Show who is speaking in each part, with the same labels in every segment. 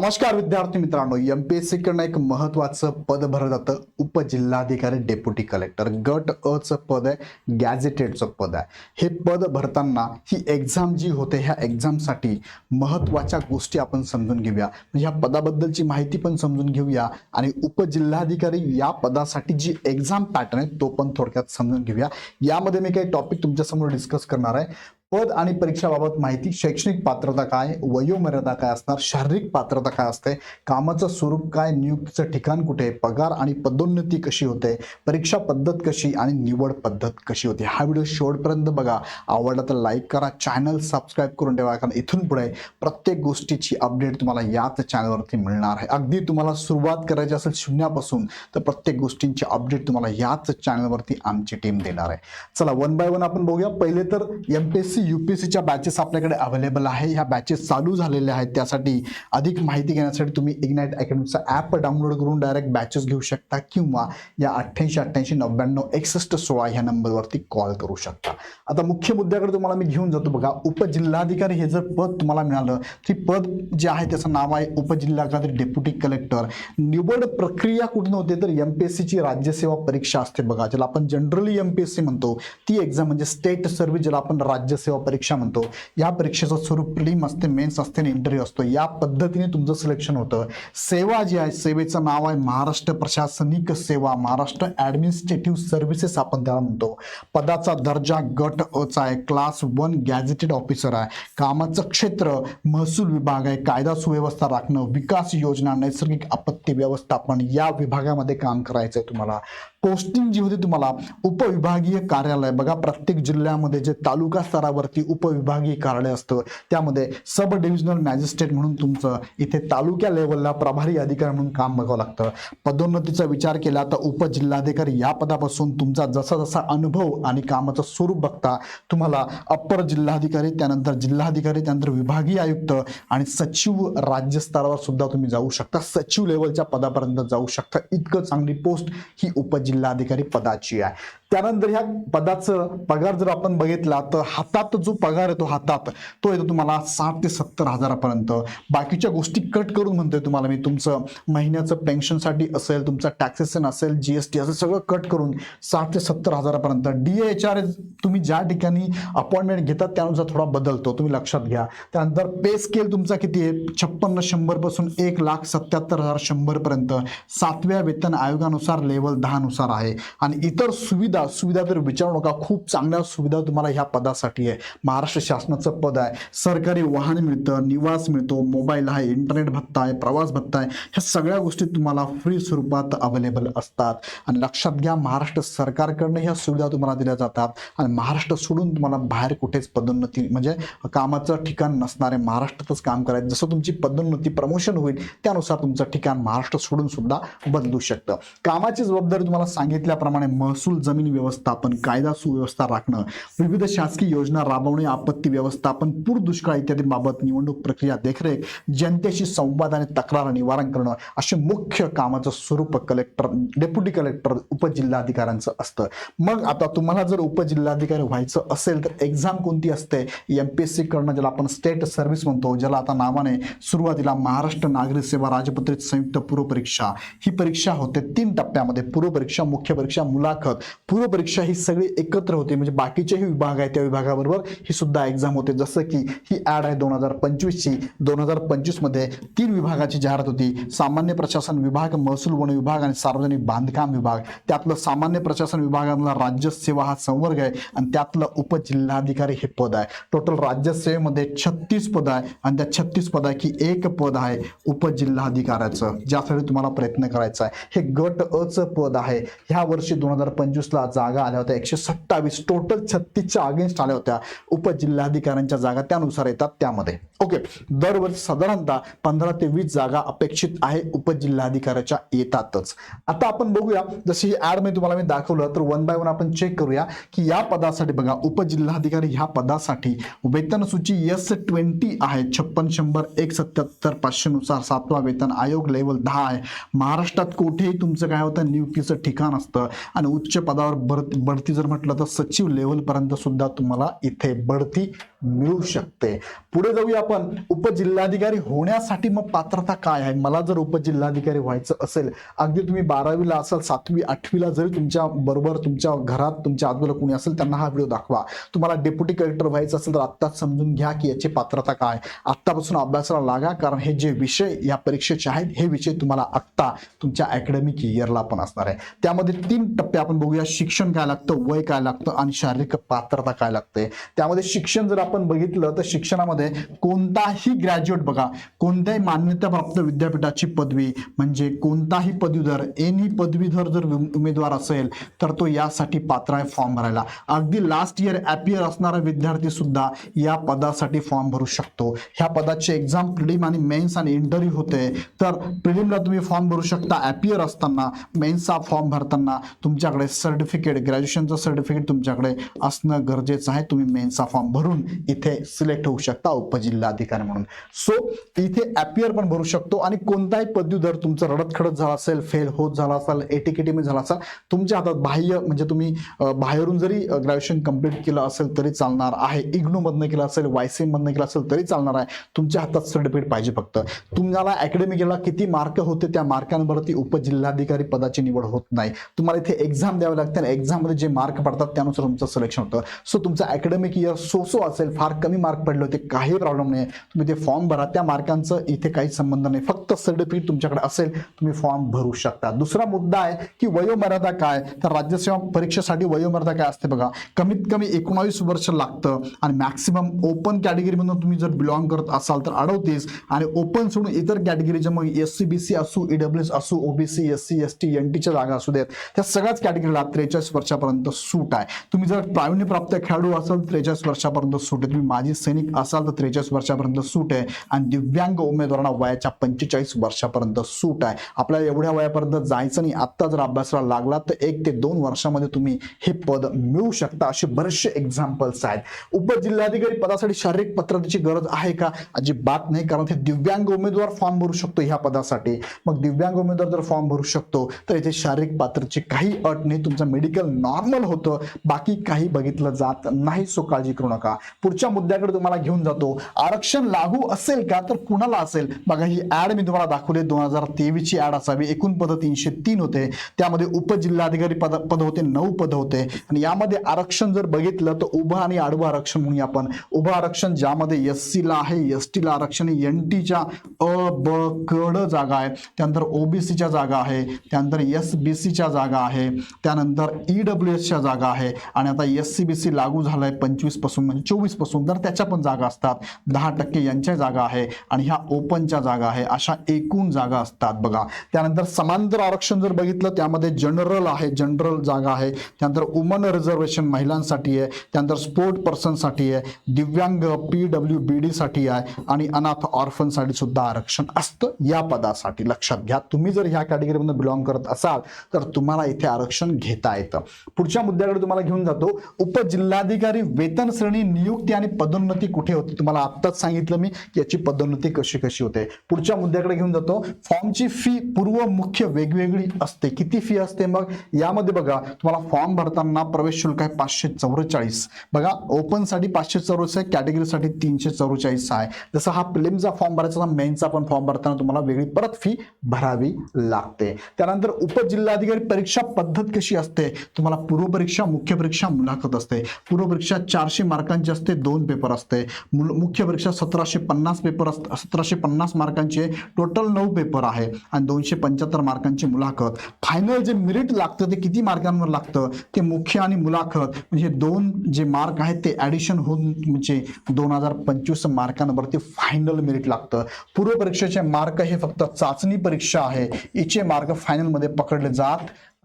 Speaker 1: नमस्कार विद्यार्थी मित्रांनो एम पी एस कडनं एक महत्वाचं पद भरलं जातं. उपजिल्हाधिकारी डेप्युटी कलेक्टर गट अ पद आहे गॅझेटेडचं पद आहे. हे पद भरताना ही एक्झाम जी होते ह्या एक्झामसाठी महत्त्वाच्या गोष्टी आपण समजून घेऊया. म्हणजे ह्या पदाबद्दलची माहिती पण समजून घेऊया. आणि उपजिल्हाधिकारी या पदासाठी जी एक्झाम पॅटर्न आहे तो पण थोडक्यात समजून घेऊया. यामध्ये मी काही टॉपिक तुमच्यासमोर डिस्कस करणार आहे. पद आणि परीक्षाबाबत माहिती शैक्षणिक पात्रता काय वयोमर्यादा काय असणार शारीरिक पात्रता काय असते कामाचं स्वरूप काय नियुक्तीचं ठिकाण कुठे पगार आणि पदोन्नती कशी होते परीक्षा पद्धत कशी आणि निवड पद्धत कशी होते. हा व्हिडिओ शेवटपर्यंत बघा. आवडला तर लाईक करा चॅनल सबस्क्राईब करून ठेवा कारण इथून पुढे प्रत्येक गोष्टीची अपडेट तुम्हाला याच चॅनलवरती मिळणार आहे. अगदी तुम्हाला सुरुवात करायची असेल शून्यापासून तर प्रत्येक गोष्टींची अपडेट तुम्हाला याच चॅनलवरती आमची टीम देणार आहे. चला वन बाय वन आपण बघूया. पहिले तर M P S C U P S सीच्या बॅचेस आपल्याकडे अवेलेबल आहे. ह्या बॅचेस चालू झालेल्या आहेत. त्यासाठी अधिक माहिती घेण्यासाठी तुम्ही इग्नाईट अकॅडमीचा ॲप डाउनलोड करून डायरेक्ट बॅचेस घेऊ शकता किंवा या अठ्ठ्याऐंशी अठ्ठ्याऐंशी नव्याण्णव एकसष्ट सोळा ह्या नंबरवरती कॉल करू शकता. आता मुख्य मुद्द्याकडे तुम्हाला मी घेऊन जातो बघा. उपजिल्हाधिकारी हे जर पद तुम्हाला मिळालं ती पद जे आहे त्याचं नाव आहे उपजिल्हाधिकारी डेप्युटी कलेक्टर निवड प्रक्रिया कुठून होते? तर एम पी एस सीची राज्यसेवा परीक्षा असते बघा ज्याला आपण generally M P S C म्हणतो. ती एक्झाम म्हणजे स्टेट सर्व्हिस ज्याला आपण राज्यसेवा सेवा परीक्षा म्हणतो. या परीक्षेचं स्वरूप प्रिलिम असते मेन्स असते आणि इंटरव्ह्यू असतो. या पद्धतीने तुमचं सिलेक्शन होतं. सेवा जी आहे सेवेचं नाव आहे महाराष्ट्र प्रशासनिक सेवा. महाराष्ट्र ॲडमिनिस्ट्रेटिव्ह सर्व्हिसेस आपण त्याला म्हणतो. पदाचा दर्जा गट अचा आहे क्लास वन गॅझेटेड ऑफिसर आहे. कामाचं क्षेत्र महसूल विभाग आहे. कायदा सुव्यवस्था राखणं विकास योजना नैसर्गिक आपत्ती व्यवस्थापन या विभागामध्ये काम करायचं आहे तुम्हाला. पोस्टिंग जी होती तुम्हाला उपविभागीय कार्यालय बघा प्रत्येक जिल्ह्यामध्ये जे तालुका स्तरावरती उपविभागीय कार्यालय असतं त्यामध्ये सब डिव्हिजनल मॅजिस्ट्रेट म्हणून तुमचं इथे तालुक्या लेवलला प्रभारी अधिकारी म्हणून काम बघावं लागतं. पदोन्नतीचा विचार केला तर उपजिल्हाधिकारी या पदापासून तुमचा जसा जसा अनुभव आणि कामाचं स्वरूप बघता तुम्हाला अप्पर जिल्हाधिकारी त्यानंतर जिल्हाधिकारी त्यानंतर विभागीय आयुक्त आणि सचिव राज्यस्तरावर सुद्धा तुम्ही जाऊ शकता. सचिव लेवलच्या पदापर्यंत जाऊ शकता. इतकं चांगली पोस्ट ही जिल्हाधिकारी पदाची आहे. त्यानंतर ह्या पदाचं पगार जर आपण बघितला तर हातात जो पगार येतो हातात तो येतो तुम्हाला साठ ते सत्तर हजारापर्यंत. बाकीच्या गोष्टी कट करून म्हणतोय तुम्हाला मी. तुमचं महिन्याचं पेन्शनसाठी असेल तुमचं टॅक्सेशन असेल जी एस टी असेल सगळं कट करून साठ ते सत्तर हजारापर्यंत. डी एच आर तुम्ही ज्या ठिकाणी अपॉइंटमेंट घेतात त्यानुसार थोडा बदलतो. तुम्ही लक्षात घ्या. त्यानंतर पे स्केल तुमचा किती आहे? छप्पन्न शंभरपासून एक लाख सत्याहत्तर हजार शंभरपर्यंत. सातव्या वेतन आयोगानुसार लेवल दहानुसार. असणार आहे. आणि इतर सुविधा सुविधा तर विचारू नका खूप चांगल्या सुविधा तुम्हाला ह्या पदासाठी आहे. महाराष्ट्र शासनाचं पद आहे. सरकारी वाहन मिळतं निवास मिळतो मोबाईल आहे इंटरनेट भत्ता आहे प्रवास भत्ता आहे. ह्या सगळ्या गोष्टी तुम्हाला फ्री स्वरूपात अवेलेबल असतात. आणि लक्षात घ्या महाराष्ट्र सरकारकडनं ह्या सुविधा तुम्हाला दिल्या जातात. आणि महाराष्ट्र सोडून तुम्हाला बाहेर कुठेच पदोन्नती म्हणजे कामाचं ठिकाण नसणार महाराष्ट्रातच काम करायचं. जसं तुमची पदोन्नती प्रमोशन होईल त्यानुसार तुमचं ठिकाण महाराष्ट्र सोडून सुद्धा बदलू शकतं. कामाची जबाबदारी तुम्हाला सांगितल्याप्रमाणे महसूल जमीन व्यवस्थापन कायदा सुव्यवस्था राखणं विविध शासकीय योजना राबवणे आपत्ती व्यवस्थापन पूर दुष्काळ इत्यादींबाबत निवडणूक प्रक्रिया देखरेख जनतेशी संवाद आणि तक्रार निवारण करणं असे मुख्य कामाचं स्वरूप कलेक्टर डेप्युटी कलेक्टर उपजिल्हाधिकाऱ्यांचं असतं. मग आता तुम्हाला जर उपजिल्हाधिकारी व्हायचं असेल तर एक्झाम कोणती असते? एम पी एस सी करणं ज्याला आपण स्टेट सर्व्हिस म्हणतो ज्याला आता नावाने सुरुवातीला महाराष्ट्र नागरिक सेवा राजपत्रित संयुक्त पूर्व परीक्षा ही परीक्षा होते तीन टप्प्यामध्ये. पूर्व परीक्षा मुख्य परीक्षा मुलाखत पूर्व परीक्षा ही सगळी एकत्र होते. म्हणजे बाकीचेही विभाग आहेत त्या विभागाबरोबर ही सुद्धा एक्झाम होते. जसं की ही ॲड आहे दोन हजार पंचवीसची. दोन हजार पंचवीसमध्ये तीन विभागाची जाहिरात होती. सामान्य प्रशासन विभाग महसूल वन विभाग आणि सार्वजनिक बांधकाम विभाग. त्यातलं सामान्य प्रशासन विभागातला राज्य सेवा हा संवर्ग आहे आणि त्यातलं उपजिल्हाधिकारी हे पद आहे. टोटल राज्यसेवेमध्ये छत्तीस पद आहे आणि त्या छत्तीस पदाकी एक पद आहे उपजिल्हाधिकाऱ्याचं. ज्यासाठी तुम्हाला प्रयत्न करायचा आहे. हे गट अचं पद आहे. ह्या वर्षी दोन हजार पंचवीसला जागा आल्या होत्या. एकशे सत्तावीस टोटल छत्तीसच्या अगेन्स्ट आल्या होत्या. उपजिल्हाधिकाऱ्यांच्या जागा त्यानुसार येतात त्यामध्ये. ओके दरवर्षी साधारणतः पंधरा ते वीस जागा अपेक्षित आहे. उपजिल्हाधिकाऱ्याच्या येतातच. आता आपण बघूया. जशी ऍडमध्ये तुम्हाला मी दाखवलं तर वन बाय वन आपण चेक करूया की या पदासाठी बघा उपजिल्हाधिकारी ह्या पदासाठी वेतन सूची एस ट्वेंटी आहे. छप्पन शंभर एक सत्याहत्तर पाचशे नुसार सातवा वेतन आयोग लेवल दहा आहे. महाराष्ट्रात कुठेही तुमचं काय होतं नियुक्तीचं ठिकाण ठिकाण असतं. आणि उच्च पदावर बढ बढती जर म्हटलं तर सचिव लेवलपर्यंत सुद्धा तुम्हाला इथे बढती मिळू शकते. पुढे जाऊया आपण. उपजिल्हाधिकारी होण्यासाठी मग पात्रता काय आहे? मला जर उपजिल्हाधिकारी व्हायचं असेल अगदी तुम्ही बारावीला असाल सातवी आठवीला जरी तुमच्या बरोबर तुमच्या घरात तुमच्या आजूबाजूला कोणी असेल त्यांना हा व्हिडिओ दाखवा. तुम्हाला डेप्युटी कलेक्टर व्हायचं असेल तर आत्ताच समजून घ्या की याची पात्रता काय. आत्तापासून अभ्यासाला लागा कारण हे जे विषय या परीक्षेचे आहेत हे विषय तुम्हाला आत्ता तुमच्या अकॅडमिक इयरला पण असणार आहे. त्यामध्ये तीन टप्पे आपण बघूया. शिक्षण काय लागतं? वय काय लागतं? आणि शारीरिक पात्रता काय लागते? त्यामध्ये शिक्षण जर आपण बघितलं तर शिक्षणामध्ये कोणताही ग्रॅज्युएट बघा. कोणत्याही मान्यताप्राप्त विद्यापीठाची पदवी म्हणजे कोणताही पदवीधर एनी पदवीधर जर उमेदवार असेल तर तो यासाठी पात्र आहे फॉर्म भरायला. अगदी लास्ट इयर ॲपियर असणारा विद्यार्थी सुद्धा या पदासाठी फॉर्म भरू शकतो. ह्या पदाचे एक्झाम प्रिलिम आणि मेन्स आणि इंटरव्ह्यू होते. तर प्रिलिमला तुम्ही फॉर्म भरू शकता. ॲपियर असताना मेन्सचा फॉर्म भरताना तुमच्याकडे सर्टिफिकेट ग्रॅज्युएशनचं सर्टिफिकेट तुमच्याकडे असणं गरजेचं आहे. तुम्ही मेन्सचा फॉर्म भरून इथे सिलेक्ट होऊ शकता उपजिल्हाधिकारी म्हणून. सो इथे ॲपियर पण भरू शकतो आणि कोणताही पदवीधर तुमचं रडत खडत झाला असेल फेल होत झाला असेल एटीकेटीमध्ये झाला असेल तुमच्या हातात बाह्य म्हणजे तुम्ही बाहेरून जरी ग्रॅज्युएशन कंप्लीट केलं असेल तरी चालणार आहे. इग्नो मधनं केलं असेल वायसीएम मधनं केलं असेल तरी चालणार आहे. तुमच्या हातात सर्टिफिकेट पाहिजे फक्त. तुम्हाला अकॅडमिकला किती मार्क होते त्या मार्कांवरती उपजिल्हाधिकारी पदाची निवड होत नाही. तुम्हाला इथे एक्झाम द्यावं लागते आणि एक्झाममध्ये जे मार्क पडतात त्यानुसार तुमचं सिलेक्शन होतं. सो तुमचं अकॅडमिक इयर सो सो असेल फार कमी मार्क पडले होते काही प्रॉब्लेम नाही तुम्ही ते फॉर्म भरा. त्या मार्कांचं इथे काही संबंध नाही. फक्त सर्टिफिकेट तुमच्याकडे असेल तुम्ही फॉर्म भरू शकता. दुसरा मुद्दा आहे की वयोमर्यादा काय? तर राज्यसेवा परीक्षेसाठी वयोमर्यादा काय असते बघा. कमीत कमी एकोणावीस वर्ष लागतं आणि मॅक्सिमम ओपन कॅटेगरीमधून तुम्ही जर बिलॉंग करत असाल तर अडवतीस आणि ओपन सोडून इतर कॅटेगरीच्या मग एस सी बी सी असू ईडब्ल्यू एस असू OBC S C S T N टीच्या जागा असू देत. त्या सगळ्याच कॅटेगरीला त्रेचाळीस वर्षापर्यंत सूट आहे. तुम्ही जर प्रावीण्यप्राप्त खेळाडू असाल तर त्रेचाळीस वर्षापर्यंत सूट आहे. तुम्ही माजी सैनिक असाल तर त्रेचाळीस वर्षापर्यंत सूट आहे. आणि दिव्यांग उमेदवारांना वयाच्या पंचेचाळीस वर्षापर्यंत सूट आहे. आपल्याला एवढ्या वयापर्यंत जायचं नाही. आत्ता जर अभ्यासाला लागला तर एक ते दोन वर्षामध्ये तुम्ही हे पद मिळू शकता. असे बरेचसे एक्झाम्पल्स आहेत. उपजिल्हाधिकारी पदासाठी शारीरिक पत्रतेची गरज आहे का? अजिबात नाही कारण ते दिव्यांग उमेदवार फॉर्म भरू शकतो ह्या पदासाठी. मग दिव्यांग उमेदवार जर फॉर्म भरू शकतो तर इथे शारीरिक पात्रची काही अट नाही तुमचं मेडिकल नॉर्मल होतं. बाकी काही बघितलं जात नाही सो काळजी करू नका. पुढच्या मुद्द्याकडे तुम्हाला घेऊन जातो. आरक्षण लागू असेल का? तर कुणाला असेल? बघा ही ऍड मी तुम्हाला दाखवली. दोन हजार तेवीस ची ऍड असावी. एकूण पद तीनशे तीन होते. त्यामध्ये उपजिल्हाधिकारी पद पद होते नऊ पद होते. आणि यामध्ये आरक्षण जर बघितलं तर उभं आणि आडवं आरक्षण म्हणूया आपण. उभं आरक्षण ज्यामध्ये एस ला आहे एस टीला आरक्षण एन टीच्या अ ब कड जागा आहे. त्यानंतर ओबीसीच्या जागा आहे. त्यानंतर एस बी सी सीच्या जागा आहे. त्यानंतर ई डब्ल्यू एसच्या जागा आहे. आणि आता एस सी बी सी लागू झालाय पंचवीसपासून म्हणजे चोवीसपासून. तर त्याच्या पण जागा असतात. दहा टक्के यांच्या जागा आहे. आणि ह्या ओपनच्या जागा आहे. अशा एकूण जागा असतात बघा. त्यानंतर समांतर आरक्षण जर बघितलं त्यामध्ये जनरल आहे. जनरल जागा आहे. त्यानंतर वुमन रिझर्वेशन महिलांसाठी आहे. त्यानंतर स्पोर्ट पर्सनसाठी आहे. दिव्यांग पी डब्ल्यू बी डी साठी आहे. आणि अनाथ ऑर्फनसाठी सुद्धा आरक्षण असतं. या पदासाठी लक्षात घ्या. तुम्ही जर ह्या कॅटेगरीमधून बिलॉंग करत असाल तर तर तुम्हाला इथे आरक्षण घेता येतं. पुढच्या मुद्द्याकडे तुम्हाला घेऊन जातो. उपजिल्हाधिकारी वेतन श्रेणी नियुक्ती आणि पदोन्नती कुठे होते? तुम्हाला आत्ताच सांगितलं मी की याची पदोन्नती कशी कशी होते. पुढच्या मुद्द्याकडे घेऊन जातो. फॉर्मची फी पूर्व मुख्य वेगवेगळी असते. किती फी असते मग? यामध्ये बघा तुम्हाला फॉर्म भरताना प्रवेश शुल्क आहे पाचशे चौवेचाळीस. बघा ओपनसाठी पाचशे चौवेचाळीस आहे कॅटेगरीसाठी तीनशे चौवेचाळीस आहे. जसं हा प्रिलिमचा फॉर्म भरायचा मेनचा पण फॉर्म भरताना तुम्हाला वेगळी परत फी भरावी लागते. त्यानंतर उपजिल्हाधिकारी परीक्षा पद्धत कशी असते? तुम्हाला पूर्व परीक्षा मुख्य परीक्षा मुलाखत असते. पूर्व परीक्षा चारशे मार्कांची असते दोन पेपर असते. मुख्य परीक्षा सतराशे पन्नास पेपर असते सतराशे पन्नास मार्कांचे टोटल नऊ पेपर आहे. आणि दोनशे पंच्याहत्तर मार्कांची मुलाखत. फायनल जे मेरिट लागतं ते किती मार्कांवर लागतं? ते मुख्य आणि मुलाखत. म्हणजे दोन जे मार्क आहेत ते ॲडिशन होऊन म्हणजे दोन हजार पंचवीस मार्कांवरती फायनल मेरिट लागतं. पूर्व परीक्षेचे मार्क हे फक्त चाचणी परीक्षा आहे. हिचे मार्क फायनलमध्ये पकडले जात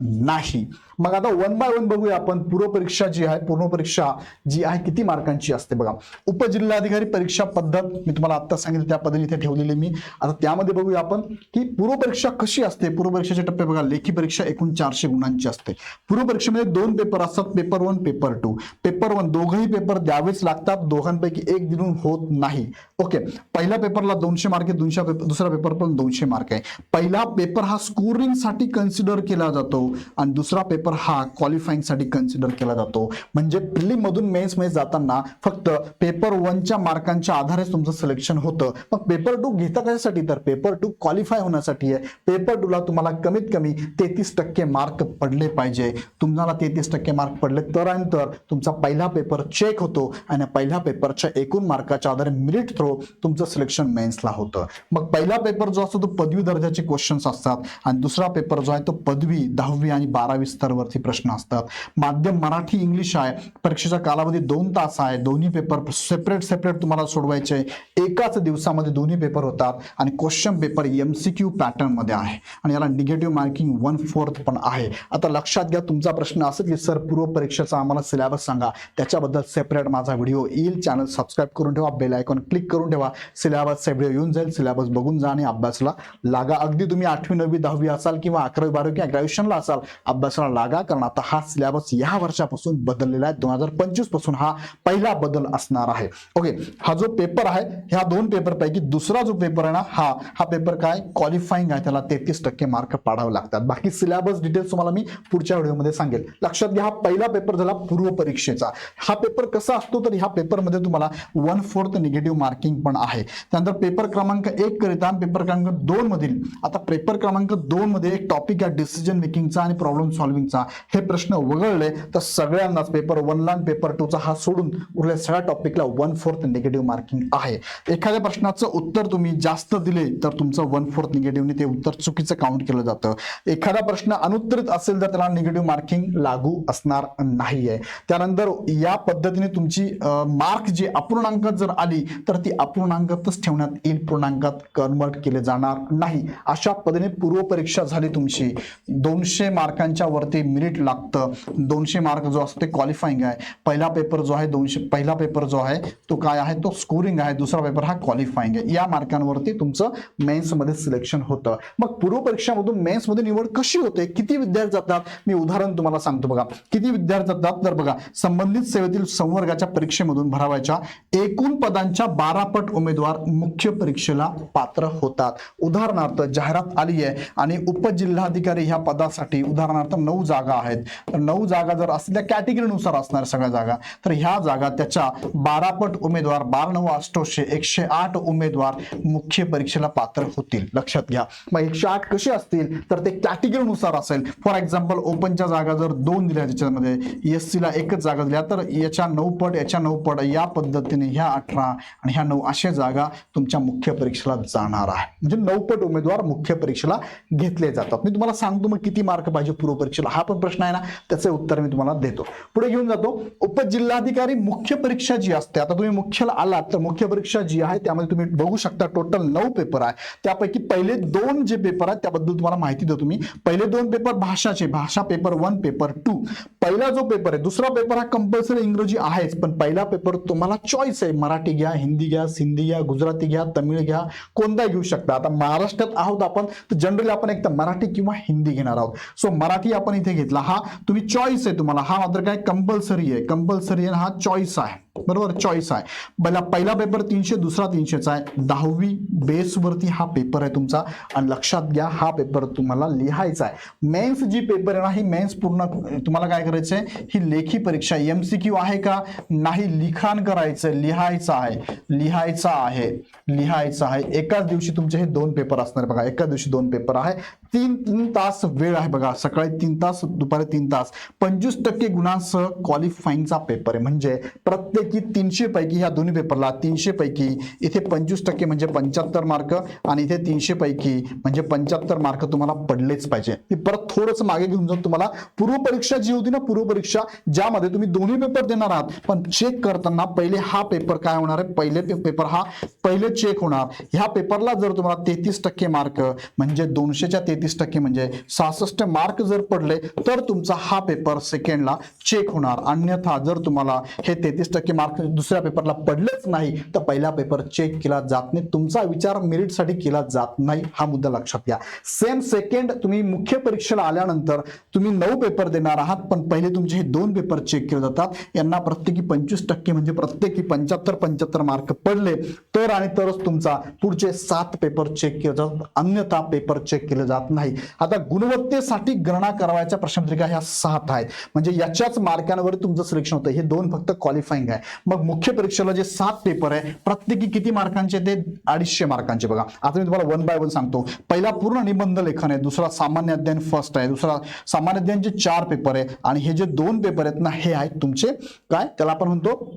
Speaker 1: नाही मग आता वन बाय वन बघूया आपण. पूर्व परीक्षा जी आहे पूर्ण परीक्षा जी आहे किती मार्कांची असते बघा. उपजिल्हाधिकारी परीक्षा पद्धत मी तुम्हाला आता सांगितलं त्या पद्धतीने इथे ठेवलेली मी. आता त्यामध्ये बघूया आपण की पूर्व परीक्षा कशी असते? पूर्व परीक्षेचे टप्पे बघा लेखी परीक्षा एकूण चारशे गुणांची असते. पूर्व परीक्षेमध्ये दोन पेपर असतात paper one paper two paper one दोघंही पेपर द्यावेच लागतात दोघांपैकी एक दिलून होत नाही. ओके पहिल्या पेपरला दोनशे मार्क आहे दोनशे पेपर दुसरा पेपर पण दोनशे मार्क आहे. पहिला पेपर हा स्कोरिंगसाठी कन्सिडर केला जातो आणि दुसरा पेपर हा क्वालिफाईंगसाठी कन्सिडर केला जातो. म्हणजे प्रिलिममधून मेन्स जाताना फक्त पेपर वनच्या मार्कांच्या आधारेच तुमचं सिलेक्शन होतं. मग पेपर टू घेता कशासाठी? तर पेपर टू क्वालिफाय होण्यासाठी आहे. पेपर टूला तुम्हाला कमीत कमी तेहतीस टक्के मार्क पडले पाहिजे. तुम्हाला तेहतीस टक्के मार्क पडले तर तर तुमचा पहिला पेपर चेक होतो आणि पहिल्या पेपरच्या एकूण मार्काच्या आधारे मिरिट थ्रो तुमचं सिलेक्शन मेन्सला होतं. मग पहिला पेपर जो असतो तो पदवी दर्जाचे क्वेश्चन्स असतात आणि दुसरा पेपर जो आहे तो पदवी दहावी आणि बारावी स्तर पेपरवरती प्रश्न असतात. माध्यम मराठी इंग्लिश आहे. परीक्षेचा कालावधी दोन तास आहे. दोन्ही पेपर सेपरेट सेपरेट तुम्हाला सोडवायचे एकाच दिवसामध्ये दोन्ही पेपर होतात आणि question paper M C Q पॅटर्नमध्ये आहे. आणि याला निगेटिव्ह मार्किंग वन फोर्थ पण आहे. आता लक्षात घ्या तुमचा प्रश्न असेल की सर पूर्व परीक्षेचा आम्हाला सिलेबस सांगा. त्याच्याबद्दल सेपरेट माझा व्हिडिओ येईल. चॅनल सबस्क्राईब करून ठेवा. बेल आयकॉन क्लिक करून ठेवा. सिलेबसचा व्हिडिओ येऊन जाईल. सिलेबस बघून जा आणि अभ्यासाला लागा. अगदी तुम्ही आठवी नववी दहावी असाल किंवा अकरावी बारावी किंवा ग्रॅज्युएशनला असाल अभ्यासाला लागा. कारण आता हा सिलेबस या वर्षापासून बदललेला आहे. दोन हजार पंचवीसपासून हा पहिला बदल असणार आहे. ओके हा जो पेपर आहे ह्या दोन पेपर पैकी दुसरा जो पेपर आहे ना हा हा पेपर काय? क्वालिफाईंग आहे. त्याला तेहतीस टक्के मार्क पाडावे लागतात. बाकी सिलेबस डिटेल्स तुम्हाला मी पुढच्या व्हिडिओमध्ये सांगेल. लक्षात घ्या हा पहिला पेपर झाला पूर्व परीक्षेचा. हा पेपर कसा असतो तर ह्या पेपरमध्ये तुम्हाला वन फोर्थ निगेटिव्ह मार्किंग पण आहे. त्यानंतर पेपर क्रमांक एक करिता पेपर क्रमांक दोन मधील. आता पेपर क्रमांक दोन मध्ये एक टॉपिक आहे डिसिजन मेकिंगचा आणि प्रॉब्लेम सॉल्व्हिंगचा हे प्रश्न वगळले तर सगळ्यांनाच पेपर वनला आणि पेपर टूचा हा सोडून उरल्या सगळ्या टॉपिकला वन फोर्थ निगेटिव्ह मार्किंग आहे. एखाद्या प्रश्नाचं उत्तर तुम्ही जास्त दिले तर तुमचं वन फोर्थ निगेटिव्हने ते उत्तर चुकीचं काउंट केलं जातं. एखादा प्रश्न अनुत्तरित असेल तर त्याला निगेटिव्ह मार्किंग लागू असणार नाहीये. त्यानंतर या पद्धतीने तुमची मार्क जी अपूर्णांकात जर आली तर ती अपूर्णांकातच ठेवण्यात येईल. पूर्णांकात कन्वर्ट केले जाणार नाही. अशा पद्धतीने पूर्व परीक्षा झाली तुमची. दोनशे मार्कांच्या वरती मिनिट लागतं. दोनशे मार्क जो असतो ते क्वालिफाईंग आहे. पहिला पेपर जो आहे दोनशे पहिला पेपर जो आहे तो काय आहे? तो स्कोरिंग आहे. दुसरा पेपर हा क्वालिफाईंग आहे. या मार्कांवरती तुमचं मेन्समध्ये सिलेक्शन होतं. मग पूर्व परीक्षामधून मेन्स निवड कशी होते? किती विद्यार्थी जातात? मी उदाहरण तुम्हाला सांगतो बघा. किती विद्यार्थी जातात? तर बघा संबंधित सेवेतील संवर्गाच्या परीक्षेमधून भरावायच्या एकूण पदांच्या बारा पट उमेदवार मुख्य परीक्षेला पात्र होतात. उदाहरणार्थ जाहिरात आली आहे आणि उपजिल्हाधिकारी ह्या पदासाठी उदाहरणार्थ नऊ जागा आहेत. तर नऊ जागा जर असल्या कॅटेगरीनुसार असणार सगळ्या जागा तर ह्या जागा त्याच्या बारा पट उमेदवार बारा नऊ अष्टोशे एकशे आठ उमेदवार मुख्य परीक्षेला पात्र होतील. लक्षात घ्या. मग एकशे आठ कसे असतील? तर ते कॅटेगरीनुसार असेल. फॉर एक्झाम्पल ओपनच्या जागा जर दोन दिल्या त्याच्यामध्ये एस ला एकच जागा दिल्या तर याच्या नऊ पट याच्या नऊ पट या पद्धतीने ह्या अठरा आणि ह्या नऊ अशा जागा तुमच्या मुख्य परीक्षेला जाणार आहे. म्हणजे नऊ पट उमेदवार मुख्य परीक्षेला घेतले जातात. मी तुम्हाला सांगतो मग किती मार्क पाहिजे पूर्व परीक्षेला. हा पण प्रश्न आहे ना त्याचे उत्तर मी तुम्हाला देतो. पुढे घेऊन जातो. उपजिल्हाधिकारी मुख्य परीक्षा जी असते आता तुम्ही मुख्यला आलात तर मुख्य परीक्षा जी आहे त्यामध्ये तुम्ही बघू शकता टोटल नऊ पेपर आहे. त्यापैकी पहिले दोन जे पेपर आहेत त्याबद्दल तुम्हाला माहिती देतो मी. पहिले दोन पेपर भाषाचे भाषा पेपर वन पेपर टू पहिला जो पेपर आहे दुसरा पेपर हा कंपल्सरी इंग्रजी आहेच पण पहिला पेपर तुम्हाला चॉईस आहे. मराठी घ्या हिंदी घ्या सिंधी घ्या गुजराती घ्या तमिळ घ्या कोणता घेऊ शकता. आता महाराष्ट्रात आहोत आपण तर जनरली आपण एक तर मराठी किंवा हिंदी घेणार आहोत. सो मराठी आपण इथे घेतला. हा तुम्ही चॉईस आहे तुम्हाला. हा मात्र काय कंपल्सरी आहे. कंपल्सरी हा चॉईस आहे. बरोबर? चॉईस आहे. पहिला पहिला पेपर तीनशे दुसरा तीनशेचा आहे. दहावी बेसवरती हा पेपर आहे तुमचा. आणि लक्षात घ्या हा पेपर तुम्हाला लिहायचा आहे. मेन्स जी पेपर आहे ना ही मेन्स पूर्ण तुम्हाला काय करायचं आहे ही लेखी परीक्षा एम सी क्यू आहे का? नाही लिखाण करायचं लिहायचं आहे. लिहायचं आहे. लिहायचं आहे. एकाच दिवशी तुमचे हे दोन पेपर असणार बघा. एकाच दिवशी दोन पेपर आहे. तीन तीन तास वेळ आहे बघा. सकाळी तीन तास दुपारी तीन तास. पंचवीस टक्के गुणांसह क्वालिफाईंगचा पेपर आहे. म्हणजे प्रत्येक तीनशे पैकी ह्या दोन्ही पेपरला तीनशे पैकी इथे पंचवीस टक्के म्हणजे पंच्याहत्तर मार्क आणि इथे तीनशे पैकी म्हणजे पंच्याहत्तर मार्क तुम्हाला पडलेच पाहिजे. मी परत थोडंसं मागे घेऊन जाऊन तुम्हाला पूर्व परीक्षा जी होती ना पूर्व परीक्षा ज्यामध्ये तुम्ही दोन्ही पेपर देणार आहात पण चेक करताना पहिले हा पेपर काय होणार आहे? पहिले पेपर हा पहिले चेक होणार. ह्या पेपरला जर तुम्हाला तेहतीस टक्के मार्क म्हणजे दोनशेच्या तेहतीस टक्के म्हणजे सहासष्ट मार्क जर पडले तर तुमचा हा पेपर सेकंडला चेक होणार. अन्यथा जर तुम्हाला हे तेहतीस टक्के टक्के मार्क दुसऱ्या पेपरला पडलेच नाही तर पहिला पेपर चेक केला जात नाही. तुमचा विचार मेरिटसाठी केला जात नाही हा मुद्दा लक्षात घ्या. सेम सेकंड तुम्ही मुख्य परीक्षेला आल्यानंतर तुम्ही नऊ पेपर देणार आहात पण पहिले तुमचे हे दोन पेपर चेक केले जातात. यांना प्रत्येकी पंचवीस टक्के म्हणजे प्रत्येकी पंच्याहत्तर पंच्याहत्तर मार्क पडले. तर आणि तरच तुमचा पुढचे सात पेपर चेक केले जातात. अन्यथा पेपर चेक केले जात नाही. आता गुणवत्तेसाठी गणना करावयाच्या प्रश्नपत्रिका ह्या सात आहेत. म्हणजे याच्याच मार्कांवर तुमचं सिलेक्शन होतं. हे दोन फक्त क्वालिफाईंग आहे. मग मुख्य परीक्षेला जे सात पेपर आहे प्रत्येकी किती मार्कांचे ते? अडीचशे मार्कांचे बघा. आता मी तुम्हाला वन बाय वन सांगतो. पहिला पूर्ण निबंध लेखन आहे दुसरा सामान्य अध्ययन फर्स्ट आहे दुसरा सामान्य अध्ययनचे चार पेपर आहे. आणि हे जे दोन पेपर आहेत ना हे आहेत तुमचे काय? त्याला आपण म्हणतो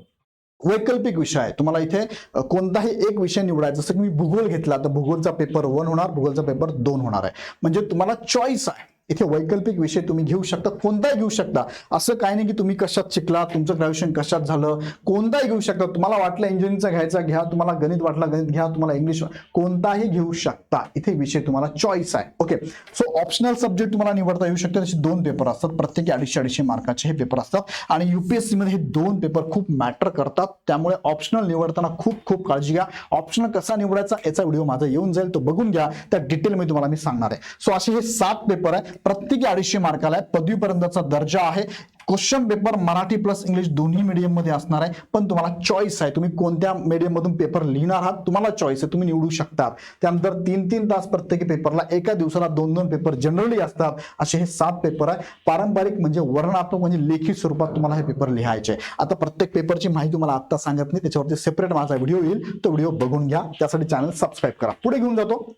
Speaker 1: वैकल्पिक विषय. आहे तुम्हाला इथे कोणताही एक विषय निवडायचा जसं की मी भूगोल घेतला तर भूगोलचा पेपर वन होणार भूगोलचा पेपर दोन होणार आहे. म्हणजे तुम्हाला चॉईस आहे. इथे वैकल्पिक विषय तुम्ही घेऊ शकता कोणताही घेऊ शकता. असं काही नाही की तुम्ही कशात शिकला तुमचं ग्रॅज्युएशन कशात झालं कोणताही घेऊ शकता. तुम्हाला वाटलं इंजिनिअरिंगचा घ्यायचा घ्या. तुम्हाला गणित वाटला गणित घ्या. तुम्हाला इंग्लिश कोणताही घेऊ शकता. इथे विषय तुम्हाला चॉईस आहे. ओके सो ऑप्शनल सब्जेक्ट तुम्हाला निवडता येऊ शकते. तसे दोन पेपर असतात. प्रत्येकी अडीचशे अडीचशे मार्काचे हे पेपर असतात. आणि युपीएससी मध्ये हे दोन पेपर खूप मॅटर करतात. त्यामुळे ऑप्शनल निवडताना खूप खूप काळजी घ्या. ऑप्शनल कसा निवडायचा याचा व्हिडिओ माझा येऊन जाईल. तो बघून घ्या. त्या डिटेलमध्ये तुम्हाला मी सांगणार आहे. सो असे हे सात पेपर आहे. प्रत्येकी अडीचशे मार्काला आहे पदवीपर्यंतचा दर्जा आहे. Question paper Marathi plus English दोन्ही मीडियममध्ये असणार आहे. पण तुम्हाला चॉईस आहे. तुम्ही कोणत्या मीडियममधून पेपर लिहिणार आहात तुम्हाला चॉईस आहे. तुम्ही निवडू शकता त्यानंतर तीन तीन तास प्रत्येकी पेपरला एका दिवसाला दोन दोन पेपर जनरली असतात. असे हे सात पेपर आहे. पारंपरिक म्हणजे वर्णात्मक म्हणजे लेखी स्वरूपात तुम्हाला हे पेपर लिहायचे आता प्रत्येक पेपरची माहिती तुम्हाला आत्ता सांगत नाही. त्याच्यावरती सेपरेट माझा व्हिडिओ येईल. तो व्हिडिओ बघून घ्या. त्यासाठी चॅनल सबस्क्राईब करा. पुढे घेऊन जातो.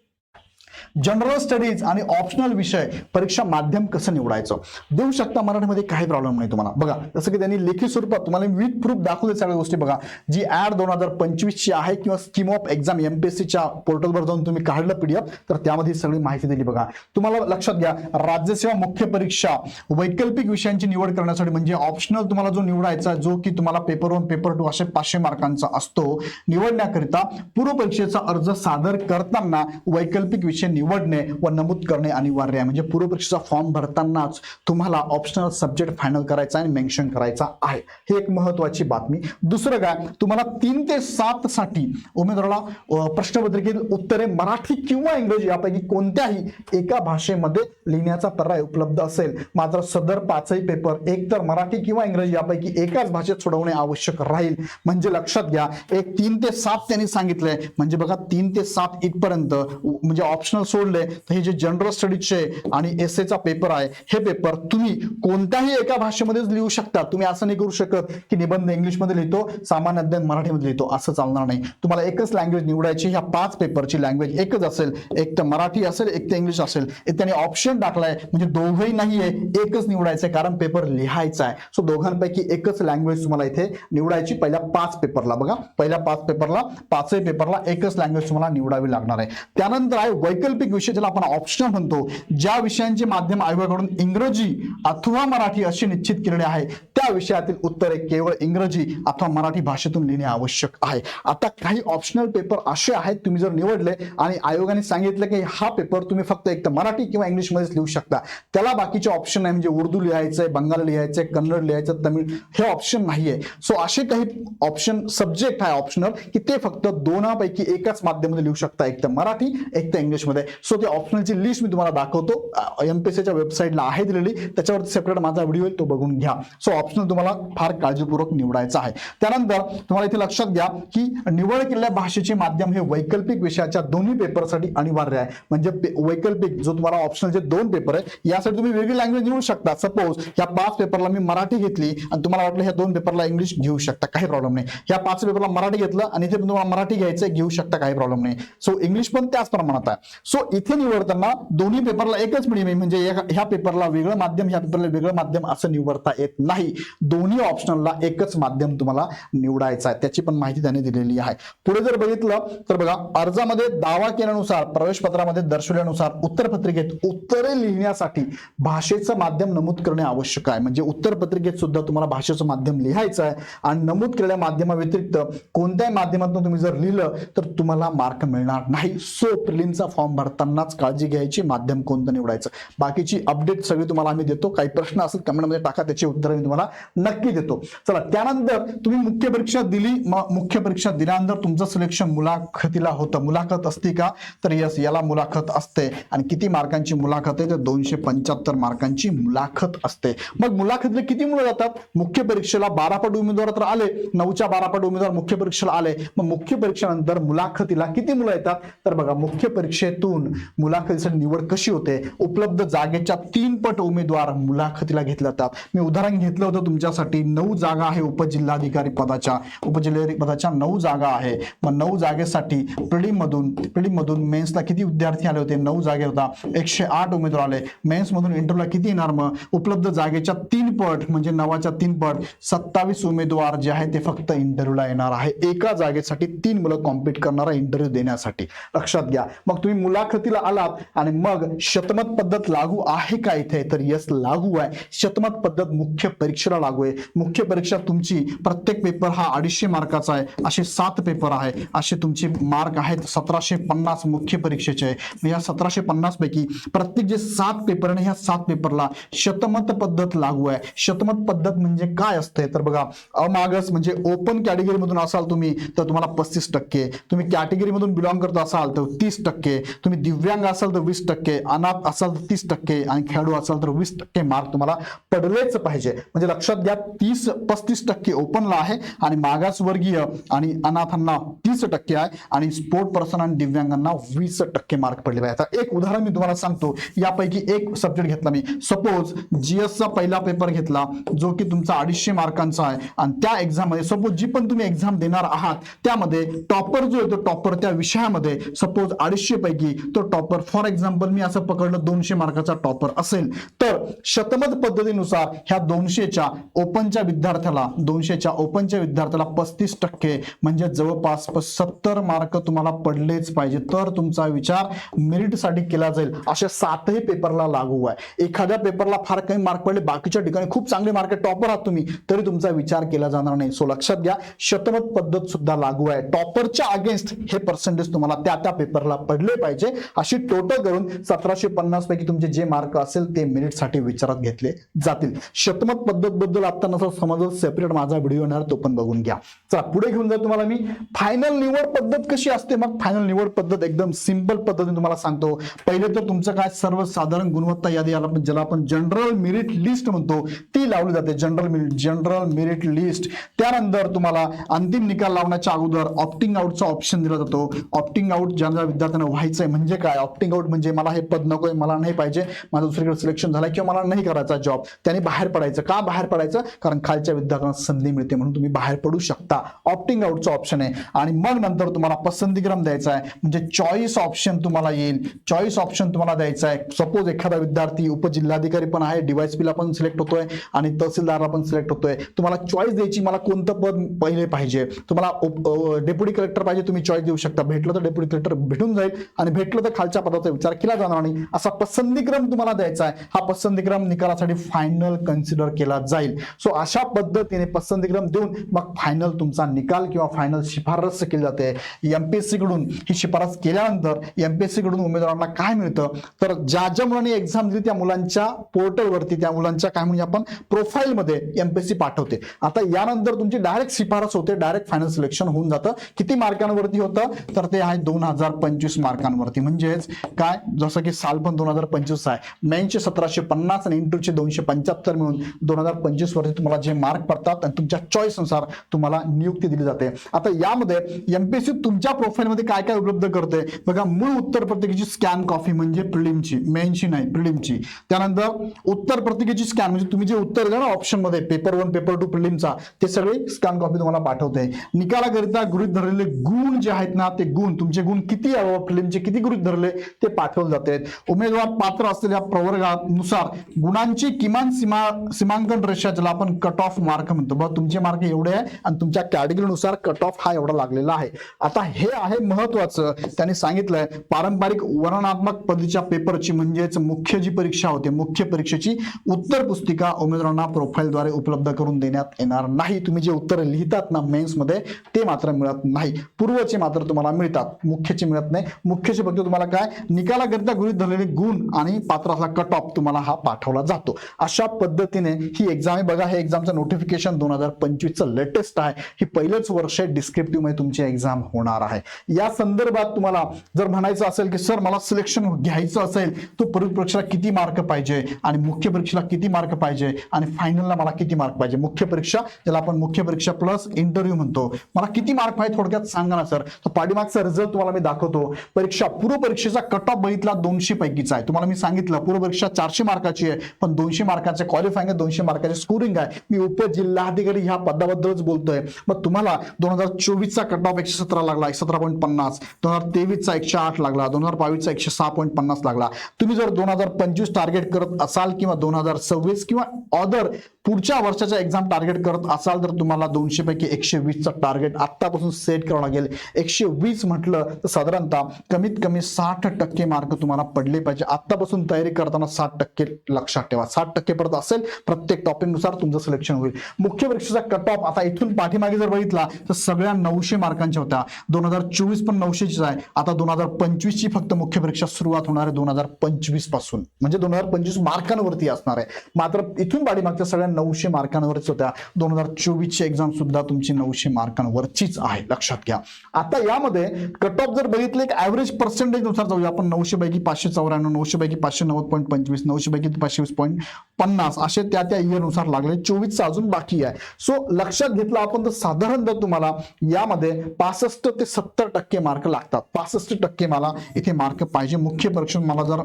Speaker 1: जनरल स्टडीज आणि ऑप्शनल विषय परीक्षा माध्यम कसं निवडायचं? देऊ शकता मराठीमध्ये काही प्रॉब्लेम नाही तुम्हाला. बघा जसं की त्यांनी लेखी स्वरूपात तुम्हाला विथ प्रूफ दाखवले सगळ्या गोष्टी बघा. जी ऍड दोन हजार पंचवीसची आहे किंवा स्कीम ऑफ एक्झाम एमपीएससीच्या पोर्टलवर जाऊन तुम्ही काढलं पीडीएफ तर त्यामध्ये सगळी माहिती दिली बघा. तुम्हाला लक्षात घ्या राज्यसेवा मुख्य परीक्षा वैकल्पिक विषयांची निवड करण्यासाठी म्हणजे ऑप्शनल तुम्हाला जो निवडायचा जो की तुम्हाला पेपर वन पेपर टू असे पाचशे मार्कांचा असतो निवडण्याकरिता पूर्व परीक्षेचा अर्ज सादर करताना वैकल्पिक विषय निवडणे व नमूद करणे अनिवार्य आहे. म्हणजे पूर्वपरीक्षेचा फॉर्म भरतानाच तुम्हाला ऑप्शनल सब्जेक्ट फायनल करायचा आणि मेन्शन करायचा आहे. ही एक महत्वाची बातमी. दुसरं काय? तुम्हाला तीन ते सात साठी उमेदवाराला अ, प्रश्नपत्रिकेतील उत्तरे मराठी किंवा इंग्रजी यापैकी कोणत्याही एका भाषेमध्ये लिहिण्याचा पर्याय उपलब्ध असेल. मात्र सदर पाचही पेपर एक तर मराठी किंवा इंग्रजी यापैकी एकाच भाषेत सोडवणे आवश्यक राहील. म्हणजे लक्षात घ्या एक तीन ते सात त्यांनी सांगितलंय. म्हणजे बघा तीन ते सात इथपर्यंत म्हणजे ऑप्शन ऑप्शनल सोडले तर हे जे जनरल स्टडीजचे आणि एस पेपर आहे हे पेपर तुम्ही कोणत्याही एका भाषेमध्येच लिहू शकता. तुम्ही असं नाही करू शकत की निबंध इंग्लिशमध्ये लिहितो सामान्य अध्ययन मराठीमध्ये लिहितो असं चालणार नाही. तुम्हाला एकच लँग्वेज निवडायची ह्या पाच पेपरची लँग्वेज एकच असेल एक तर मराठी असेल एक तर इंग्लिश असेल. त्याने ऑप्शन टाकलाय म्हणजे दोघंही नाहीये एकच निवडायचंय कारण पेपर लिहायचा आहे. सो दोघांपैकी एकच लँग्वेज तुम्हाला इथे निवडायची पहिल्या पाच पेपरला बघा. पहिल्या पाच पेपरला पाचही पेपरला एकच लँग्वेज तुम्हाला निवडावी लागणार आहे. त्यानंतर आहे वैकल्पिक विषय ज्याला आपण ऑप्शनल म्हणतो ज्या विषयांचे माध्यम आयोगाकडून इंग्रजी अथवा मराठी असे निश्चित केलेले आहे त्या विषयातील उत्तरे केवळ इंग्रजी अथवा मराठी भाषेतून लिहिणे आवश्यक आहे. आता काही ऑप्शनल पेपर असे आहेत तुम्ही जर निवडले आणि आयोगाने सांगितलं की हा पेपर तुम्ही फक्त एक तर मराठी किंवा इंग्लिश मध्येच लिहू शकता. त्याला बाकीचे ऑप्शन आहे म्हणजे उर्दू लिहायचंय बंगाल लिहायचंय कन्नड लिहायचं तमिळ हे ऑप्शन नाहीये. सो असे काही ऑप्शन सब्जेक्ट आहे ऑप्शनल की ते फक्त दोनापैकी एकाच माध्यमामध्ये लिहू शकता. एक तर मराठी एक तर इंग्लिशमध्ये सो ते ऑप्शनलची लिस्ट मी तुम्हाला दाखवतो. एमपीएससीच्या वेबसाईटला आहे दिलेली. त्याच्यावर सेपरेट माझा व्हिडिओ येईल तो बघून घ्या. सो ऑप्शनल तुम्हाला फार काळजीपूर्वक निवडायचा आहे. त्यानंतर तुम्हाला इथे लक्षात घ्या की निवड केलेल्या भाषेचे माध्यम हे वैकल्पिक विषयाच्या दोन्ही पेपरसाठी अनिवार्य आहे. म्हणजे वैकल्पिक जो तुम्हाला ऑप्शनचे दोन पेपर आहे यासाठी तुम्ही वेगळी लँग्वेज निवडू शकता. सपोज या पाच पेपरला मी मराठी घेतली आणि तुम्हाला वाटलं ह्या दोन पेपरला इंग्लिश घेऊ शकता. काही प्रॉब्लेम नाही. ह्या पाच पेपरला मराठी घेतलं आणि इथे तुम्हाला मराठी घ्यायचं घेऊ शकता. काही प्रॉब्लेम नाही. सो इंग्लिश पण त्याच प्रमाणात आहे. सो इथे निवडताना दोन्ही पेपरला एकच मिडियम आहे. म्हणजे ह्या पेपरला वेगळं माध्यम ह्या पेपरला वेगळं माध्यम असं निवडता येत नाही. दोन्ही ऑप्शनला एकच माध्यम तुम्हाला निवडायचं आहे. त्याची पण माहिती त्यांनी दिलेली आहे. पुढे जर बघितलं तर बघा अर्जामध्ये दावा केल्यानुसार प्रवेश पत्रामध्ये दर्शवल्यानुसार उत्तरपत्रिकेत उत्तरे लिहिण्यासाठी भाषेचं माध्यम नमूद करणे आवश्यक आहे. म्हणजे उत्तरपत्रिकेत सुद्धा तुम्हाला भाषेचं माध्यम लिहायचं आहे. आणि नमूद केलेल्या माध्यमाव्यतिरिक्त कोणत्याही माध्यमातून तुम्ही जर लिहिलं तर तुम्हाला मार्क मिळणार नाही. सो प्रिलिमचा फॉर्म भरतानाच काळजी घ्यायची माध्यम कोणतं निवडायचं. बाकीची अपडेट सगळी तुम्हाला आम्ही देतो. काही प्रश्न असेल कमेंटमध्ये टाका त्याची उत्तर मी तुम्हाला नक्की देतो. चला त्यानंतर तुम्ही मुख्य परीक्षा दिली. मग मुख्य परीक्षा दिल्यानंतर तुमचं सिलेक्शन मुलाखतीला होतं. मुलाखत असते का? तर यस याला मुलाखत असते. आणि किती मार्कांची मुलाखत आहे? तर दोनशे पंच्याहत्तर मार्कांची मुलाखत असते. मग मुलाखतीला किती मुलं जातात? मुख्य परीक्षेला बारापट उमेदवार तर आले. नऊच्या बारापट उमेदवार मुख्य परीक्षेला आले. मग मुख्य परीक्षेनंतर मुलाखतीला किती मुलं येतात? तर बघा मुख्य परीक्षेत परीक्षेतून मुलाखतीसाठी निवड कशी होते? उपलब्ध जागेच्या तीन पट उमेदवार मुलाखतीला घेतले जातात. मी उदाहरण घेतलं होतं तुमच्यासाठी. नऊ जागा आहे उपजिल्हाधिकारी पदाच्या. उपजिल्हाधिकारी पदाच्या नऊ जागा आहे. मग नऊ जागेसाठी प्रिडीमधून प्रिडीमधून मेन्सला किती विद्यार्थी आले होते? नऊ जागे होता. एकशे आठ उमेदवार आले. मेन्समधून इंटरव्ह्यूला किती येणार मग? उपलब्ध जागेच्या तीन पट म्हणजे नवाच्या तीन पट सत्तावीस उमेदवार जे आहे ते फक्त इंटरव्ह्यूला येणार आहे. एका जागेसाठी तीन मुलं कॉम्पिट करणारा इंटरव्ह्यू देण्यासाठी. लक्षात घ्या. मग तुम्ही मुलाखतीला आलात आणि मग शतमत पद्धत लागू आहे का इथे? तर यस लागू आहे. शतमत पद्धत मुख्य परीक्षेला लागू आहे. मुख्य परीक्षा तुमची प्रत्येक पेपर हा अडीचशे मार्काचा आहे. असे सात पेपर आहे. असे तुमचे मार्क आहेत सतराशे पन्नास मुख्य परीक्षेचे. आहे या सतराशे पन्नास पैकी प्रत्येक जे सात पेपर आहे ह्या सात पेपरला शतमत पद्धत लागू आहे. शतमत पद्धत म्हणजे काय असते? तर बघा अमागस म्हणजे ओपन कॅटेगरी मधून असाल तुम्ही तर तुम्हाला पस्तीस टक्के. तुम्ही कॅटेगरीमधून बिलॉंग करत असाल तर तीस टक्के. तुम्ही दिव्यांग असाल तर वीस टक्के अनाथ असाल तर तीस टक्के आणि खेळाडू असाल तर वीस टक्के मार्क तुम्हाला पडलेच पाहिजे. म्हणजे लक्षात घ्या तीस पस्तीस टक्के ओपनला आहे आणि मागासवर्गीय आणि अनाथांना तीस टक्के आहे आणि स्पोर्ट पर्सन आणि दिव्यांगांना वीस टक्के मार्क पडले पाहिजे. आता एक उदाहरण मी तुम्हाला सांगतो. यापैकी एक सब्जेक्ट घेतला मी. सपोज जीएसचा पहिला पेपर घेतला जो की तुमचा अडीचशे मार्कांचा आहे आणि त्या एक्झाममध्ये सपोज जी पण तुम्ही एक्झाम देणार आहात त्यामध्ये टॉपर जो येतो टॉपर त्या विषयामध्ये सपोज अडीचशे पैकी तो टॉपर फॉर एक्झाम्पल मी असं पकडलं दोनशे मार्काचा टॉपर असेल तर शतमत पद्धतीनुसार ह्या दोनशेच्या ओपनच्या विद्यार्थ्याला दोनशेच्या ओपनच्या विद्यार्थ्याला पस्तीस टक्के म्हणजे जवळपास सत्तर मार्क तुम्हाला पडलेच पाहिजे. तर तुमचा विचार मेरिटसाठी केला जाईल. अशा सातही पेपरला लागू आहे. एखाद्या पेपरला फार कमी मार्क पडले बाकीच्या ठिकाणी खूप चांगले मार्क टॉपर आहात तुम्ही तरी तुमचा विचार केला जाणार नाही. सो लक्षात घ्या शतमत पद्धत सुद्धा लागू आहे. टॉपरच्या अगेन्स्ट हे पर्सेंटेज तुम्हाला त्या त्या पेपरला पडले पाहिजे. अशी टोटल करून सतराशे पन्नास पैकी तुमचे जे मार्क असेल ते मेरिटसाठी विचारात घेतले जातील. शतमत पद्धत बद्दल आता नसा समज सेपरेट माझा व्हिडिओ येणार तो पण बघून घ्या. चला पुढे घेऊन जाऊ तुम्हाला मी. फायनल निवड पद्धत कशी असते? मग फायनल निवड पद्धत एकदम सिंपल पद्धतीने तुम्हाला सांगतो. पहिले तर तुमचं काय? सर्वसाधारण गुणवत्ता यादी याला आपण- ज्याला आपण जनरल मेरिट लिस्ट म्हणतो ती लावली जाते. General merit general merit list त्यानंतर तुम्हाला अंतिम निकाल लावण्याच्या अगोदर ऑप्टिंग आउटचा ऑप्शन दिला जातो. ऑप्टिंग आउट ज्या ज्या विद्यार्थ्यांना आहे. म्हणजे काय? ऑप्टिंग आउट म्हणजे मला हे पद नकोय मला नाही पाहिजे माझं दुसरीकडे सिलेक्शन झालं किंवा मला नाही करायचा जॉब त्याने बाहेर पडायचं. का बाहेर पडायचं? कारण खालच्या विद्यार्थ्यांना संधी मिळते म्हणून तुम्ही बाहेर पडू शकता. ऑप्टिंग आउटचा ऑप्शन आहे. आणि मग नंतर तुम्हाला पसंतीक्रम द्यायचा आहे. म्हणजे चॉईस ऑप्शन तुम्हाला येईल. चॉईस ऑप्शन तुम्हाला द्यायचा आहे. सपोज एखादा विद्यार्थी उपजिल्हाधिकारी पण आहे डीवायसपीला ला पण सिलेक्ट होतोय आणि तहसीलदारला पण सिलेक्ट होतोय. तुम्हाला चॉईस द्यायची मला कोणतं पद पहिले पाहिजे? तुम्हाला डेप्युटी कलेक्टर पाहिजे तुम्ही चॉईस देऊ शकता. भेटलं तर डेप्युटी कलेक्टर भेटून जाईल आणि भेटलं तर खालच्या पदाचा विचार केला जाणार नाही असा पसंतीक्रम तुम्हाला द्यायचा आहे. हा पसंतीक्रम निकालासाठी फायनल कन्सिडर केला जाईल. सो अशा पद्धतीने पसंतीक्रम देऊन मग फायनल तुमचा निकाल किंवा फायनल शिफारस केली जाते. एमपीएससी कडून ही शिफारस केल्यानंतर एमपीएससी कडून उमेदवारांना काय मिळतं? तर ज्या ज्या मुलांनी एक्झाम दिली त्या मुलांच्या पोर्टलवरती त्या मुलांच्या काय म्हणजे आपण प्रोफाईलमध्ये एमपीएससी पाठवते. आता यानंतर तुमची डायरेक्ट शिफारस होते डायरेक्ट फायनल सिलेक्शन होऊन जातं. किती मार्कांवरती होतं? तर ते आहे दोन हजार पंचवीस मार्कांवर मार्कांवरती म्हणजेच काय? जसं की साल पण दोन हजार पंचवीस आहे. मेनचे सतराशे पन्नास आणि इंटरचे दोनशे पंच्याहत्तर मिळून दोन हजार पंचवीस वरती तुम्हाला जे मार्क पडतात आणि तुमच्या चॉईसनुसार तुम्हाला नियुक्ती दिली जाते. आता यामध्ये एमपीएससी तुमच्या प्रोफाईलमध्ये काय काय उपलब्ध करते बघा मूळ उत्तर पत्रिकेची स्कॅन कॉपी म्हणजे प्रिलिमची मेनची नाही प्रिलिमची त्यानंतर उत्तर पत्रिकेची स्कॅन म्हणजे तुम्ही जे उत्तर द्या ना ऑप्शनमध्ये पेपर वन पेपर टू प्रिलिमचा ते सगळे स्कॅन कॉपी तुम्हाला पाठवते निकालाकरिता गृहित धरलेले गुण जे आहेत ना ते गुण तुमचे गुण किती प्रिलिमचे किती गृहित धरले ते पाठवले जाते. उमेदवार पात्र असलेल्या प्रवर्गानुसार गुणांची किमान सीमा सीमांकन रेषा ज्याला आपण कट ऑफ मार्क म्हणतो. बघा तुमचे मार्क एवढे आहे आणि तुमच्या कॅटेगरीनुसार कट ऑफ हा एवढा लागलेला आहे. आता हे आहे महत्वाचं. त्यांनी सांगितलंय पारंपरिक वर्णनात्मक पदीच्या पेपरची म्हणजेच मुख्य जी परीक्षा होते मुख्य परीक्षेची उत्तर पुस्तिका उमेदवारांना प्रोफाईलद्वारे उपलब्ध करून देण्यात येणार नाही. तुम्ही जे उत्तर लिहितात ना मेन्समध्ये ते मात्र मिळत नाही. पूर्वचे मात्र तुम्हाला मिळतात. मुख्यचे मिळत नाही. मुख्यचे फक्त तुम्हाला काय? निकालाकरिता गृहित धरलेले गुण आणि पात्रातला कट ऑफ तुम्हाला हा पाठवला जातो. अशा पद्धतीने ही एक्झाम आहे बघा हे एक्झामचं नोटिफिकेशन दोन हजार पंचवीसचं लेटेस्ट आहे. ही पहिलंच वर्ष डिस्क्रिप्टिव्हमध्ये तुमची एक्झाम होणार आहे. या संदर्भात तुम्हाला जर म्हणायचं असेल की सर मला सिलेक्शन घ्यायचं असेल तो परीक्षेला किती मार्क पाहिजे? आणि मुख्य परीक्षेला किती मार्क पाहिजे? आणि फायनलला मला किती मार्क पाहिजे? मुख्य परीक्षा ज्याला आपण मुख्य परीक्षा प्लस इंटरव्ह्यू म्हणतो. मला किती मार्क पाहिजे थोडक्यात सांगा ना सर. तर पाठीमागचा रिझल्ट तुम्हाला मी दाखवतो. परीक्षा पूर्व परीक्षेचा कट ऑफ बघितला दोनशे पैकीचा आहे. तुम्हाला मी सांगितलं पूर्व परीक्षा चारशे मार्काची आहे पण दोनशे मार्काचे क्वालिफाईंग आहे दोनशे मार्काचे स्कोरिंग आहे. मी उपजिल्हाधिकारी ह्या पदाबद्दलच बोलतोय. मग तुम्हाला दोन हजार चोवीसचा कट ऑफ एकशे सतरा लागला सतरा पॉईंट पन्नास. दोन हजार तेवीसचा एकशे आठ लागला दोन हजार बावीसचा एकशे सहा पॉईंट पन्नास लागला. तुम्ही जर दोन हजार पंचवीस टार्गेट करत असाल किंवा दोन हजार सव्वीस किंवा अदर पुढच्या वर्षाच्या एक्झाम टार्गेट करत असाल तर तुम्हाला दोनशे पैकी एकशे वीसचं टार्गेट आत्तापासून सेट करावं लागेल. एकशे वीस म्हटलं तर साधारणतः कमीत कमी साठ टक्के मार्क तुम्हाला पडले पाहिजे. आतापासून तयारी करताना साठ टक्के लक्षात ठेवा. साठ टक्के पर्यंत असेल प्रत्येक टॉपिकनुसार तुमचं सिलेक्शन होईल. मुख्य परीक्षेचा कट ऑफ आता इथून पाठीमागे जर बघितला तर सगळ्या नऊशे मार्कांच्या होत्या. दोन हजार चोवीस पण नऊशेचीच आहे. आता दोन हजार पंचवीस ची फक्त मुख्य परीक्षा सुरुवात होणार आहे दोन हजार पंचवीसपासून म्हणजे दोन हजार पंचवीस मार्कांवरती असणार आहे. मात्र इथून पाठीमागच्या सगळ्या नऊशे मार्कांवरच होत्या. दोन हजार चोवीसची एक्झाम सुद्धा तुमची नऊशे मार्कांवरचीच आहे. लक्षात घ्या. आता यामध्ये कट ऑफ जर बघितले एक ऍव्हरेज पर्सेंटेजनुसार जाऊया. आपण नऊशे पैकी पाचशे चौऱ्याण्णव नऊशे पैकी पाचशे नव्वद पॉईंट पंचवीस नऊशे पैकी पाचशे वीस पॉईंट पन्नास असे त्या त्या इयरनुसार लागले. चोवीसचा अजून बाकी आहे. सो लक्षात घेतलं आपण तर साधारणतः तुम्हाला यामध्ये पासष्ट ते सत्तर टक्के मार्क लागतात. पासष्ट टक्के मला इथे मार्क पाहिजे. मुख्य परीक्षण मला जर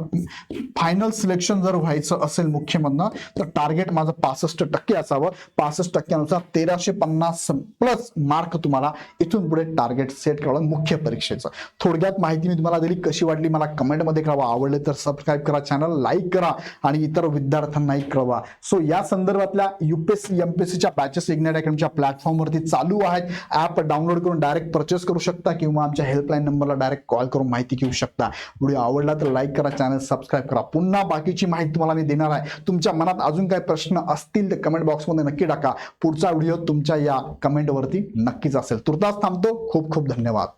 Speaker 1: फायनल सिलेक्शन जर व्हायचं असेल मुख्यमधनं तर टार्गेट माझं पासष्ट टक्के असावं. पासष्ट टक्क्यानुसार तेराशे पन्नास प्लस मार्क तुम्हाला इथून पुढे टार्गेट सेट करावं मुख्य परीक्षेचं. थोडक्यात माहिती मी तुम्हाला दिली कशी वाटली मला कमेंटमध्ये कळवा. आवडले तर सबस्क्राईब करा चॅनल लाईक करा आणि इतर विद्यार्थ्यांनाही कळवा. सो या संदर्भातल्या युपीएससी एमपीएससीच्या बॅचेस इग्नाइट अकॅडमीच्या प्लॅटफॉर्मवरती चालू आहेत. ॲप डाउनलोड करून डायरेक्ट परचेस करू शकता किंवा आमच्या हेल्पलाईन नंबरला डायरेक्ट कॉल करून माहिती घेऊ शकता. व्हिडिओ आवडला तर लाईक करा चॅनल सबस्क्राईब करा. पुन्हा बाकीची माहिती तुम्हाला मी देणार आहे. तुमच्या मनात अजून काही प्रश्न असतील तर कमेंट बॉक्समध्ये नक्की टाका. पुढचा व्हिडिओ तुमच्या या कमेंटवरती नक्कीच असेल. तुर्तास थांबतो. खूप खूप धन्यवाद.